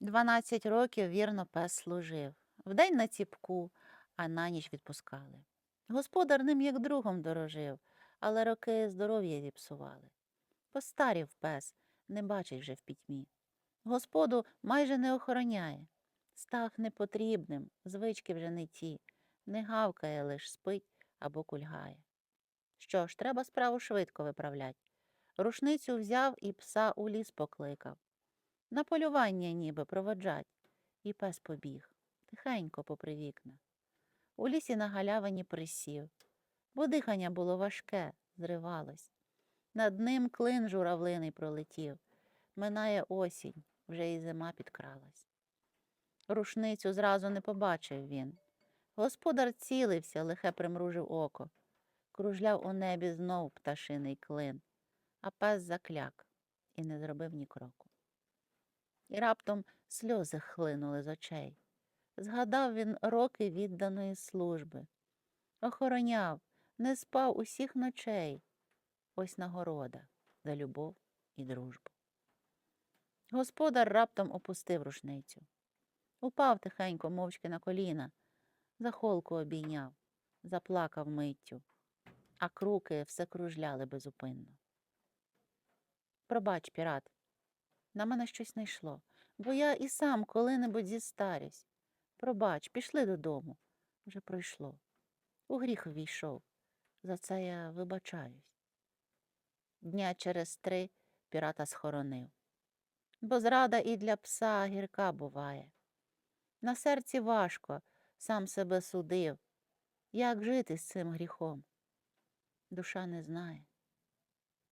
Дванадцять років вірно пес служив. Вдень на ціпку, а на ніч відпускали. Господар ним як другом дорожив, але роки здоров'я зіпсували. Постарів пес, не бачить вже в пітьмі. Господу майже не охороняє. Став непотрібним, звички вже не ті, не гавкає, лиш спить або кульгає. Що ж, треба справу швидко виправлять. Рушницю взяв і пса у ліс покликав. На полювання ніби проводжать. І пес побіг, тихенько попри вікна. У лісі на галявині присів, бо дихання було важке, зривалось. Над ним клин журавлиний пролетів. Минає осінь, вже і зима підкралась. Рушницю зразу не побачив він. Господар цілився, лихе примружив око. Кружляв у небі знов пташиний клин, а пес закляк і не зробив ні кроку. І раптом сльози хлинули з очей. Згадав він роки відданої служби. Охороняв, не спав усіх ночей. Ось нагорода за любов і дружбу. Господар раптом опустив рушницю. Упав тихенько, мовчки на коліна, за холку обійняв, заплакав миттю, а круки все кружляли безупинно. Пробач, пірат, на мене щось не йшло, бо я і сам коли-небудь зістарюсь. Пробач, пішли додому. Вже пройшло. У гріх увійшов. За це я вибачаюсь. Дня через три пірата схоронив. Бо зрада і для пса гірка буває. На серці важко, сам себе судив. Як жити з цим гріхом? Душа не знає.